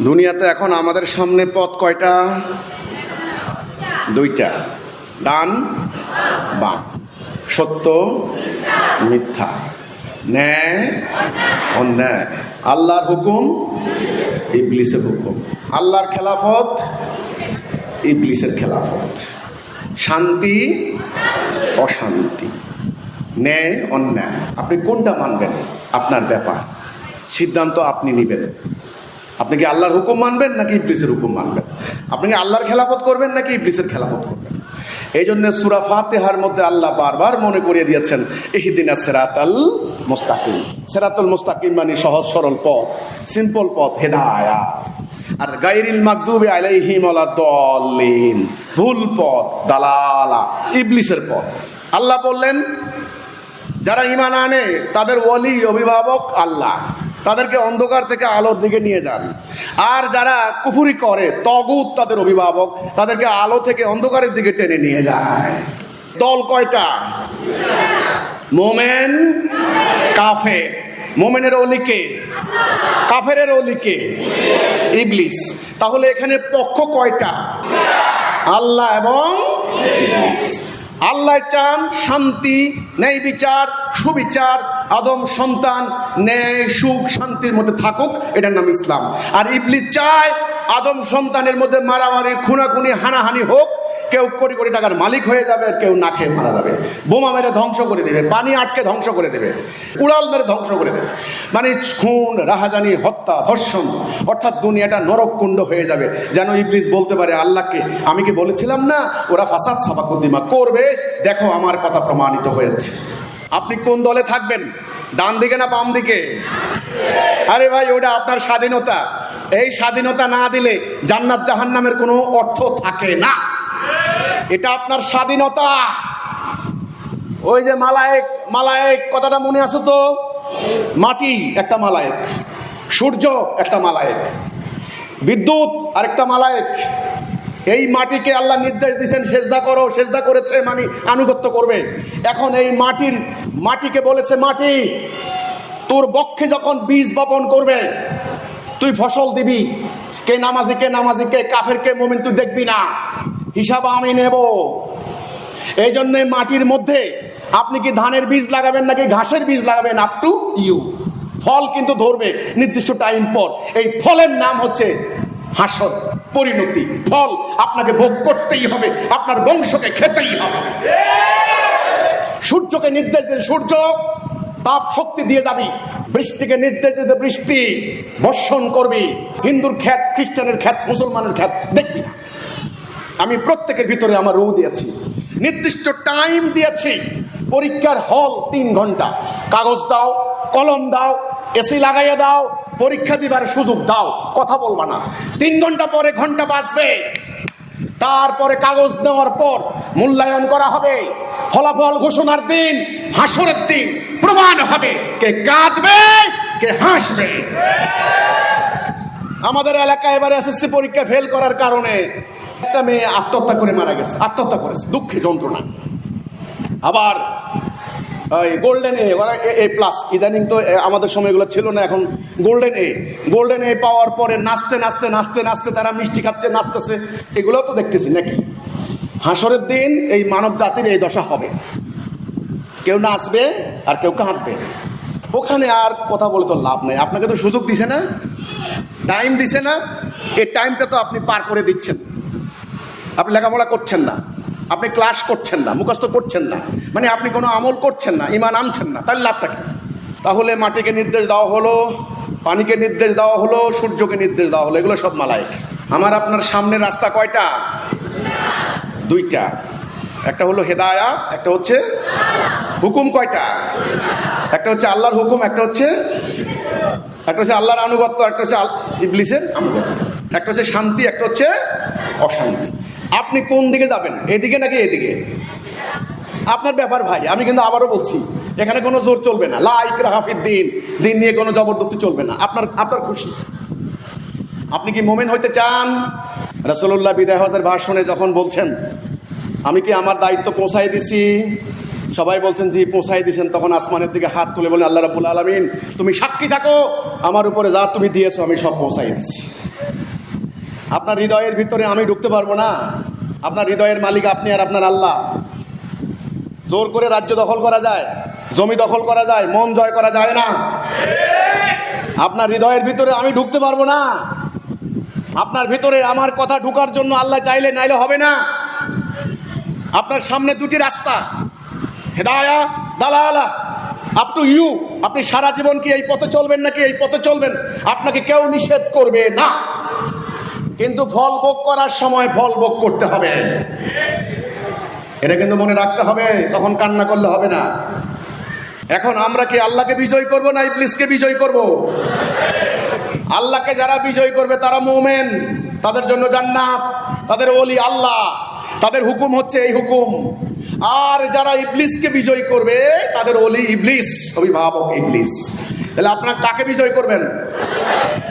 দুনিয়াতে এখন আমাদের সামনে পথ কয়টা? দুইটা। ডান, বাম। সত্য, মিথ্যা। ন্যায় অন্যায় আল্লাহর হুকুম, ইবলিসের হুকুম। আল্লাহর খেলাফত, ইবলিসের খেলাফত। শান্তি, অশান্তি। ন্যায় অন্যায় আপনি কোনটা মানবেন? আপনার ব্যাপার। সিদ্ধান্ত আপনি নেবেন। আপনি কি আল্লাহর হুকুম মানবেন নাকি ইবলিসের হুকুম মানবেন? আপনি কি আল্লাহর খেলাফত করবেন নাকি ইবলিসের খেলাফত করবেন? এই জন্য সুরা ফাতেহার মধ্যে আল্লাহ বারবার মনে করিয়ে দিয়েছেন, ইহিদিনা সেরাতাল মোস্তাকিম। সেরাতুল মোস্তাকিম মানে সহজ, সরল পথ সিম্পল পথ হেদায়া আর গাইরিল মাকদুবে আলাইহিম আলা দলিন ভুল পথ, দালালা, ইবলিসের পথ। আল্লাহ বললেন, যারা ইমান আনে, তাদের ওলি অভিভাবক আল্লাহ। তাদেরকে অন্ধকার থেকে আলোর দিকে নিয়ে যান। আর যারা কুফুরি করে, তগুত তাদের অভিভাবক, তাদেরকে আলো থেকে অন্ধকারের দিকে টেনে নিয়ে যায়। দল কয়টা? মোমেন কাফে মোমেনের অলিকে কাফেরের অলিকে ইবলিস। তাহলে এখানে পক্ষ কয়টা? আল্লাহ এবং আল্লাহ চান শান্তি, ন্যায় বিচার, সুবিচার আদম সন্তান, ন্যায়, সুখ, শান্তির মধ্যে থাকুক, এটার নাম ইসলাম। আর ইবলিস চায় আদম সন্তানের মধ্যে মারামারি, খুনাখুনি, হানাহানি হোক, কেউ কোটি কোটি টাকার মালিক হয়ে যাবে আর কেউ না খেয়ে মারা যাবে। বোমা মেরে ধ্বংস করে দেবে, পানি আটকে ধ্বংস করে দেবে উড়াল মেরে ধ্বংস করে দেবে। মানে খুন, রাহাজানি, হত্যা, ধর্ষণ, অর্থাৎ দুনিয়াটা নরককুণ্ড হয়ে যাবে। যেন ইবলিস বলতে পারে, আল্লাহকে, আমি কি বলেছিলাম না? ওরা ফাসাদ সাবাকুদ্দিমা করবে, দেখো আমার কথা প্রমাণিত হয়েছে। আপনি কোন দলে থাকবেন? ডান দিকে না বাম দিকে? আরে ভাই, ওটা আপনার স্বাধীনতা। এই স্বাধীনতা না দিলে জান্নাত জাহান্নামের কোনো অর্থ থাকে না। এটা আপনার স্বাধীনতা। ওই যে মালায়েক মালায়েক, কথাটা মনে আছে তো? মাটি, একটা মালায়েক। সূর্য, একটা মালায়েক। বিদ্যুৎ, আরেকটা মালায়েক। এই মাটিকে আল্লাহ নির্দেশ দিয়েছেন, সেজদা করো, সেজদা করেছে মানে আনুগত্য করবে। এখন এই মাটির, মাটিকে বলেছে, মাটি, তোর বক্ষে যখন বীজ বপন করবে, তুই ফসল দিবি। কে নামাজি কে নামাজি, কে কাফের, কে মোমিন, তুই দেখবি না। হিসাব আমি নেব। এই জন্যে মাটির মধ্যে আপনি কি ধানের বীজ লাগাবেন নাকি ঘাসের বীজ লাগাবেন? আপ টু ইউ ফল কিন্তু ধরবে, নির্দিষ্ট টাইম পর। এই ফলের নাম হচ্ছে হাসর। পরিণতি, ফল আপনাকে ভোগ করতেই হবে, আপনার বংশকে খেতেই হবে। সূর্যকে নির্দেশ দিয়ে সূর্য, তাপ শক্তি দিয়ে যাবি, বৃষ্টিকে নির্দেশ দিতে বৃষ্টি, বর্ষণ করবি, হিন্দুর খ্যাত, খ্রিস্টানের খ্যাত, মুসলমানের খ্যাত, দেখবি না। আমি প্রত্যেকের ভিতরে আমার রৌ দিয়েছি, নির্দিষ্ট টাইম দিয়েছি, পরীক্ষার হল তিন ঘণ্টা। কাগজ দাও, কলম দাও, এসি লাগাইয়া দাও পরীক্ষা দিবার সুযোগ দাও, কথা বলবা না। তিন ঘণ্টা পরে ঘণ্টা বাজবে। তারপরে কাগজ নেওয়ার পর মূল্যায়ন করা হবে। ফলাফল ঘোষণার দিন, হাসরের দিন, প্রমাণ হবে। কে কাঁদবে, কে হাসবে। আমাদের এলাকায় এবারে এসএসসি পরীক্ষা ফেল করার কারণে একটা মেয়ে আত্মহত্যা করে মারা গেছে, আত্মহত্যা করেছে। দুঃখে যন্ত্রণা। আবার ওই গোল্ডেন এ ওরা এ প্লাস ইদানিং তো আমাদের সময় এগুলো ছিল না, এখন গোল্ডেন এ গোল্ডেন এ পাওয়ার পরে নাচতে নাচতে নাচতে নাচতে তারা মিষ্টি খাচ্ছে, নাচতেছে। এগুলোও তো দেখতেছি নাকি? হাসরের দিন এই মানব জাতির এই দশা হবে। কেউ নাচবে আর কেউ কাঁদবে। ওখানে আর কথা বলে তো লাভ নেই। আপনাকে তো সুযোগ দিছে না? টাইম দিছে না? এই টাইমটা তো আপনি পার করে দিচ্ছেন। আপনি লেখাপড়া করছেন না। আপনি ক্লাস করছেন না, মুখস্থ করছেন না মানে আপনি কোনো আমল করছেন না, ইমান আনছেন না তাহলে লাভটা কি তাহলে মাটিকে নির্দেশ দেওয়া হলো, পানিকে নির্দেশ দেওয়া হলো, সূর্যকে নির্দেশ দেওয়া হলো, এগুলো সব মালাইক আমার আপনার সামনে রাস্তা কয়টা? দুইটা। একটা হলো হেদায়া, একটা হচ্ছে হুকুম কয়টা? একটা হচ্ছে আল্লাহর হুকুম, একটা হচ্ছে একটা হচ্ছে আল্লাহর আনুগত্য, একটা হচ্ছে ইবলিসের আনুগত্য। একটা হচ্ছে শান্তি, একটা হচ্ছে অশান্তি। আপনি কোন দিকে যাবেন? এদিকে নাকি এদিকে? আপনার ব্যাপার ভাই, আমি কিন্তু আবারও বলছি, এখানে কোনো জোর চলবে না। লাইক রাহাফির দিন। দিন নিয়ে কোনো জবরদস্তি চলবে না। আপনার আপনার খুশি। আপনি কি মোমেন হইতে চান? রসুল্লাহ বিদায় হজের ভাষণে যখন বলছেন, আমি কি আমার দায়িত্ব পৌঁছাই দিছি? সবাই বলছেন, জি পৌঁছাই দিয়েছেন তখন আসমানের দিকে হাত তুলে বলেন আল্লাহ রাবুল আলমিন, তুমি সাক্ষী থাকো। আমার উপরে যা তুমি দিয়েছ, আমি সব পৌঁছাই দিচ্ছি আপনার হৃদয়ের ভিতরে আমি ঢুকতে পারব না। আপনার হৃদয়ের মালিক আপনি আর আপনার আল্লাহ। জোর করে রাজ্য দখল করা যায়, জমি দখল করা যায়, মন জয় করা যায় না। আপনার হৃদয়ের ভিতরে আমি ঢুকতে পারব না। আপনার ভিতরে আমার কথা ঢুকার জন্য আল্লাহ চাইলে নাইলে হবে না। আপনার সামনে দুটি রাস্তা। হেদায়া, দালালা। আপ টু ইউ আপনি সারা জীবন কি এই পথে চলবেন নাকি এই পথে চলবেন? আপনাকে কেউ নিষেধ করবে না। কিন্তু ফল ভোগ করার সময় ফল ভোগ করতে হবে। এটা কিন্তু মনে রাখতে হবে, তখন কান্না করলে হবে না। এখন আমরা কি আল্লাহকে বিজয় করব না ইবলিসকে বিজয় করব? আল্লাহকে যারা বিজয় করবে তারা মোমেন, তাদের জন্য জান্নাত, তাদের ওলি আল্লাহ, তাদের হুকুম হচ্ছে এই হুকুম। আর যারা ইবলিসকে বিজয় করবে, তাদের ওলি ইবলিস, অভিভাবক ইবলিস। তাহলে আপনারা কাকে বিজয় করবেন?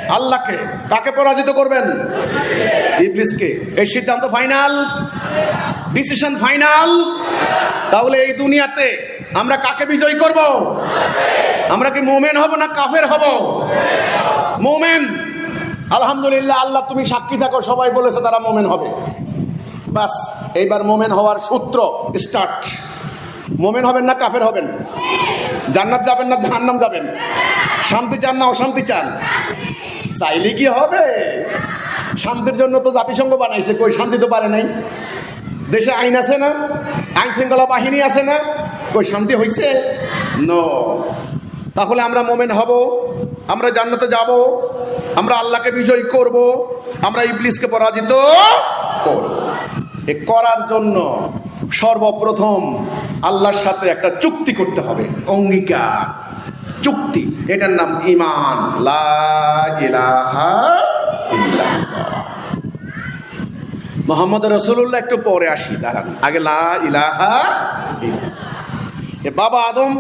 আল্লাহকে কাকে পরাজিত করবেন? ইবলিসকে। এই সিদ্ধান্ত ফাইনাল? Decision final? তাহলে এই দুনিয়াতে আমরা কাকে বিজয় করব? আমরা কি মোমেন হব না কাফের হব? মোমেন। আলহামদুলিল্লাহ, আল্লাহ তুমি সাক্ষী থাকো, সবাই বলেছে তারা মোমেন হবে। বাস, এইবার মোমেন হওয়ার সূত্র স্টার্ট মোমেন হবেন না কাফের হবেন? জান্নাত যাবেন না জাহান্নাম যাবেন? শান্তি চান না অশান্তি চান? চাইলে কি হবে? শান্তির জন্য তো জাতিসংঘ বানাইছে, কই শান্তি তো পারে নাই। দেশে আইন আছে না? আইন শৃঙ্খলা বাহিনী আছে না? কই শান্তি হয়েছে ন তাহলে আমরা মোমেন হব, আমরা জান্নাতে যাব, আমরা আল্লাহকে বিজয় করব, আমরা ইবলিসকে পরাজিত করব। এ করার জন্য সর্বপ্রথম আল্লাহর সাথে একটা চুক্তি করতে হবে, অঙ্গীকার। চুক্তি। এটার নাম ইমান মোহাম্মদ রসুল্লাহ একটু পরে আসি, দাঁড়ান। আগে লা ইলাহা বাবা আদম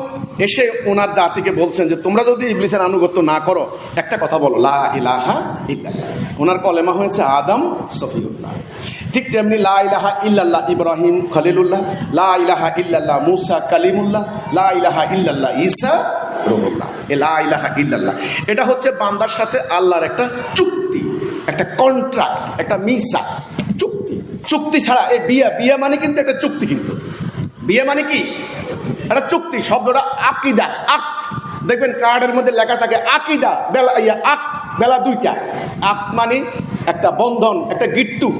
এসে ওনার জাতিকে বলছেন যে, তোমরা যদি ইবলিসের আনুগত্য না করো, একটা কথা বলো, লা ইলাহা ইল্লাল্লাহ। ওনার কলেমা হয়েছে আদম সফিউল্লাহ। ঠিক তেমনি লা ইলাহা ইল্লাল্লাহ ইব্রাহিম খলিলুল্লাহ, লা ইলাহা ইল্লাল্লাহ মুসা কালিমুল্লাহ, লা ইলাহা ইল্লাল্লাহ ঈসা এটা হচ্ছে বান্দার সাথে আল্লাহর একটা চুক্তি, একটা কন্ট্রাক্ট একটা মিসা, চুক্তি। চুক্তি ছাড়া এই বিয়ে বিয়ে মানে কিন্তু একটা চুক্তি কিন্তু। বিয়ে মানে কি? একটা চুক্তি, শব্দটা আকিদা, আক্ত। দেখবেন কার্ডের মধ্যে লেখা থাকে আকিদা, বেলা, ইয়া, আক্ত, বেলা দুইটা। আক্ত মানে একটা বন্ধন, একটা গিট্টু।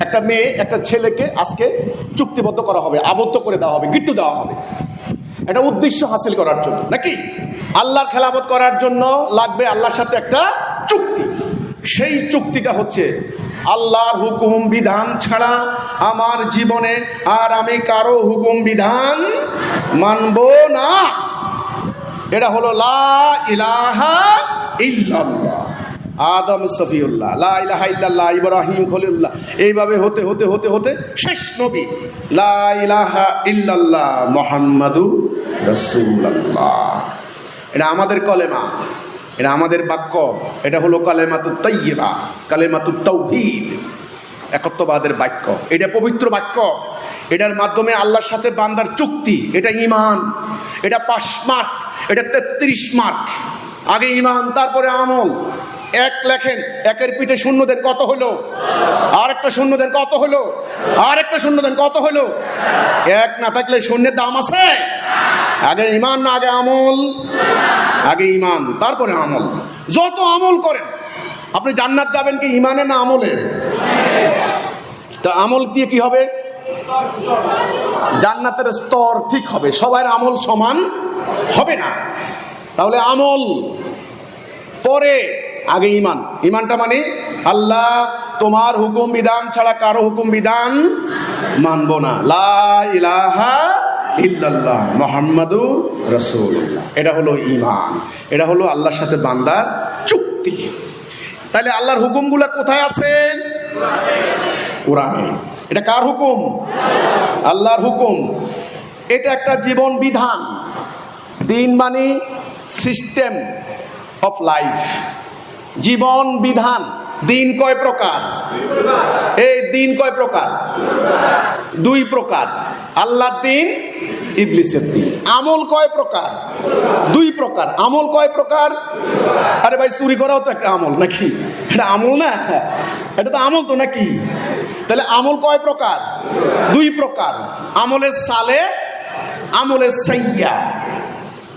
একটা মেয়ে, একটা ছেলেকে আজকে চুক্তিবদ্ধ করা হবে, আবদ্ধ করে দেওয়া হবে, গিট্টু দেওয়া হবে। একটা উদ্দেশ্য হাসিল করার জন্য, নাকি? আল্লাহর খেলাফত করার জন্য লাগবে আল্লাহর সাথে একটা চুক্তি। সেই চুক্তিটা হচ্ছে আল্লাহর হুকুম বিধান ছাড়া আমার জীবনে আর আমি কারও হুকুম বিধান মানব না। এটা হলো লা ইলাহা ইল্লাল্লাহ। আদম সফিউল্লাহ, লা ইলাহা ইল্লাল্লাহ, ইব্রাহিম খলিলুল্লাহ। এইভাবে হতে হতে হতে হতে শেষ নবী। লা ইলাহা ইল্লাল্লাহ মুহাম্মাদু রাসূলুল্লাহ। এটা আমাদের কলেমা, এটা আমাদের বাক্য, এটা হলো কালেমাতু তৈবা কালেমাতু তৌহিদ একত্ববাদের বাক্য। এটা পবিত্র বাক্য। এটার মাধ্যমে আল্লাহর সাথে বান্দার চুক্তি, এটা ইমান এটা পাঁচ মার্ক, এটা তেত্রিশ মার্ক। আগে ইমান তারপরে আমল। এক লেখেন, একের পিঠে শূন্য দেন কত হলো? আর একটা শূন্য দেন কত হলো? আর একটা শূন্য দেন কত হলো? এক না থাকলে শূন্যের দাম আছে? আগে ইমান না আগে আমল। আগে ইমান তারপরে আমল। যত আমল করেন, আপনি জান্নাত যাবেন কি ইমানে না আমলে? তা আমল দিয়ে কি হবে? জান্নাতের স্তর ঠিক হবে, সবার আমল সমান হবে না। তাহলে আমল পরে আগে ইমান ইমানটা মানে আল্লাহ তোমার হুকুম বিধান ছাড়া কারও হুকুম বিধান মানব না। লা ইলাহা ইল্লাল্লাহ মোহাম্মদুর রসুল্লাহ এটা হলো ইমান এটা হলো আল্লাহর সাথে বান্দার চুক্তি। তাহলে আল্লাহর হুকুমগুলা কোথায় আছে? কোরআনে। এটা কার হুকুম? আল্লাহর হুকুম। এটা একটা জীবন বিধান। দিন মানে সিস্টেম অফ লাইফ। জীবন বিধান, দিন কয় প্রকার? এই দিন কয় প্রকার? দুই প্রকার। আল্লাহর দিন, ইবলিসের দিন। আমল কয় প্রকার? দুই প্রকার। আমল কয় প্রকার? আরে ভাই, চুরি করাও তো একটা আমল নাকি? এটা আমল না? এটা তো আমল তো নাকি? তাহলে আমল কয় প্রকার? দুই প্রকার। আমলের সালে, আমলের সাইয়া।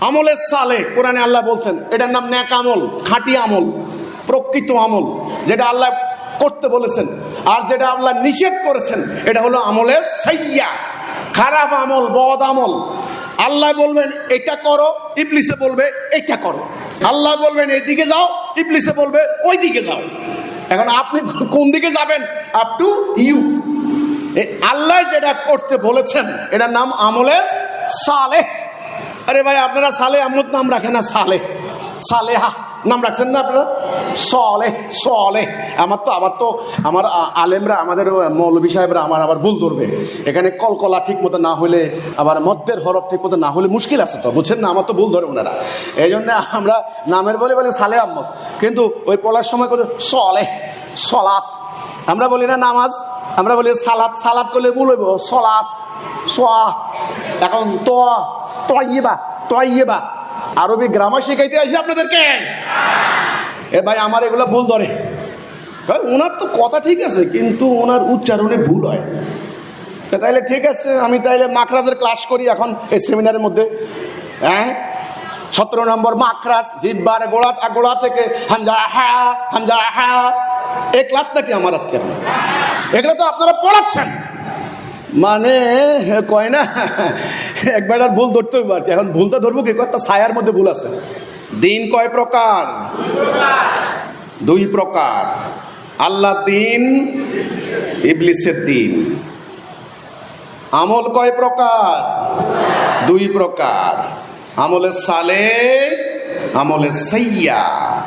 আমলের সালে, কোরআনে আল্লাহ বলছেন, এটার নাম ন্যাক আমল, খাঁটি আমল। প্রকৃত আমল, যেটা আল্লাহ করতে বলেছেন আর যেটা আল্লাহ নিষেধ করেছেন, এটা হলো আমলের সাইয়া, খারাপ আমল, বদ আমল। আল্লাহ বলবেন, এটা করো। ইবলিসে বলবে, এটা করো। আল্লাহ বলবেন এইদিকে যাও। ইবলিসে বলবে ওই দিকে যাও। এখন আপনি কোন দিকে যাবেন? আপ টু ইউ আল্লাহ যেটা করতে বলেছেন, এটার নাম আমলেস সালেহ। আরে ভাই, আপনারা সালে আমলত নাম রাখেন না সালে সালেহা। নাম রাখছেন না আপনারা? সলে সলে। আমার তো আমার তো, আমার আলেমরা, আমাদের মৌলবী সাহেবরা আমার আবার ভুল ধরবে। এখানে কলকলা ঠিক মতো না হলে, আবার মদ্যের হরফ ঠিক মতো না হলে মুশকিল আছে তো, বুঝছেন না? আমার তো ভুল ধরে ওনারা। এই জন্য আমরা নামের বলে বলে সালে আহমদ। কিন্তু ওই পড়ার সময় করে সলে সলাত আমরা বলি না নামাজ, আমরা বলি সালাত। সালাত করলে ভুল হইব। সলাত সোয়া। এখন তো তয়বা তয়বা। আরবি গ্রামার শিখাইতে আসি আপনাদেরকে। এ ভাই, আমার এগুলো ভুল ধরে। ওনার তো কথা ঠিক আছে, কিন্তু ওনার উচ্চারণে ভুল হয়। তাইলে ঠিক আছে, আমি তাইলে মাখরাজের ক্লাস করি এখন, এই সেমিনারের মধ্যে। হ্যাঁ? সতেরো নম্বর মাখরাজ, জিব্বার গোড়া গোড়া থেকে, হামজা হ্যাঁ হামজা হা। এই ক্লাসটা কি আমার আজকে? এগুলো তো আপনারা পড়াচ্ছেন। মানে কয় না? একবার আর ভুল ধরতে হইব আর কি। এখন ভুলটা ধরবো কি? একটা ছায়ার মধ্যে ভুল আছে। দিন কয় প্রকার? দুই প্রকার। আল্লাহ দিন, ইবলিসের দিন। আমল কয় প্রকার? দুই প্রকার। আমলের সালে আমলের সাইয়া।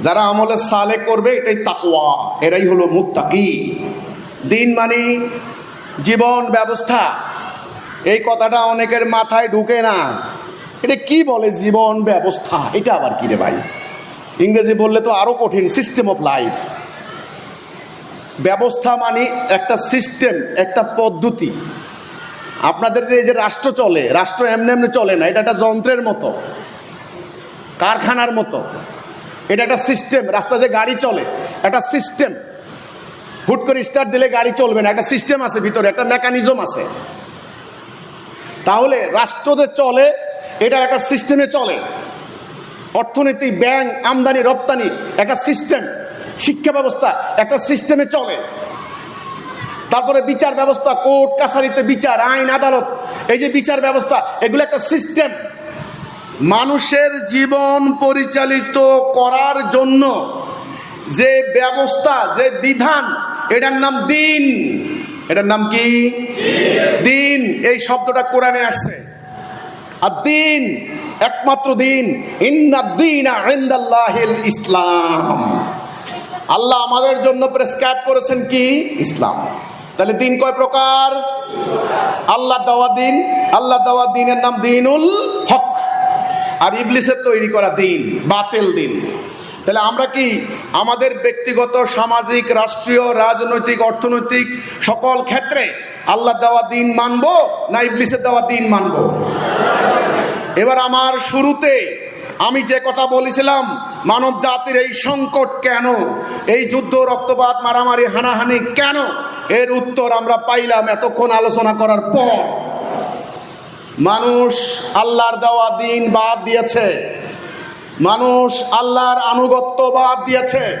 যারা আমলের সালে করবে, এটাই তাকওয়া। এরাই হলো মুত্তাকি। দিন মানে জীবন ব্যবস্থা। এই কথাটা অনেকের মাথায় ঢুকে না। এটা কি বলে জীবন ব্যবস্থা? এটা আবার কি রে ভাই? ইংরেজি বললে তো আরও কঠিন সিস্টেম অফ লাইফ ব্যবস্থা মানে একটা সিস্টেম একটা পদ্ধতি। আপনাদের যে এই যে রাষ্ট্র চলে, রাষ্ট্র এমনি এমনি চলে না, এটা একটা যন্ত্রের মতো, কারখানার মতো। এটা একটা সিস্টেম রাস্তা যে গাড়ি চলে, একটা সিস্টেম হুট করে স্টার্ট দিলে গাড়ি চলবে না, একটা সিস্টেম আছে ভিতরে, একটা মেকানিজম আছে। তাহলে রাষ্ট্রদের চলে এটা একটা সিস্টেমে চলে। অর্থনীতি, ব্যাংক, আমদানি, রপ্তানি, একটা সিস্টেম শিক্ষা ব্যবস্থা, একটা সিস্টেমে চলে। তারপরে বিচার ব্যবস্থা, কোর্ট, কাছারিতে বিচার, আইন, আদালত। এই যে বিচার ব্যবস্থা, এগুলো একটা সিস্টেম মানুষের জীবন পরিচালিত করার জন্য যে ব্যবস্থা, যে বিধান, এটার নাম দিন। এটার নাম কি? দিন। এই শব্দটা কোরআনে আসছে। আর দিন, একমাত্র দিন। ইসলাম। আল্লাহ আমাদের জন্য প্রেসক্রাইব করেছেন কি? ইসলাম। তাহলে দিন কয় প্রকার? আল্লাহ দেওয়া দিন। আল্লাহ দেওয়া দিনের নাম দিনুল হক। আর ইবলিসের তৈরি করা দিন, বাতিল দিন। তাহলে আমরা কি আমাদের ব্যক্তিগত, সামাজিক, রাষ্ট্রীয়, রাজনৈতিক, অর্থনৈতিক সকল ক্ষেত্রে আল্লাহ দেওয়া দিন মানব না ইবলিসের দেওয়া দিন মানব? এবার আমার শুরুতে আমি যে কথা বলেছিলাম, মানব জাতির এই সংকট কেন? এই যুদ্ধ, রক্তপাত, মারামারি, হানাহানি কেন? এর উত্তর আমরা পাইলাম এতক্ষণ আলোচনা করার পর। মানুষ আল্লাহর দেওয়া দিন বাদ দিয়েছে। মানুষ আল্লাহর আনুগত্য বাদ দিয়েছে।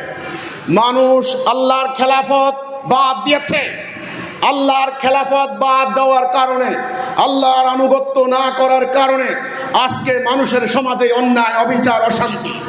মানুষ আল্লাহর খেলাফত বাদ দিয়েছে। আল্লাহর খেলাফত বাদ দেওয়ার কারণে, আল্লাহর আনুগত্য না করার কারণে আজকে মানুষের সমাজে অন্যায়, অবিচার, অশান্তি।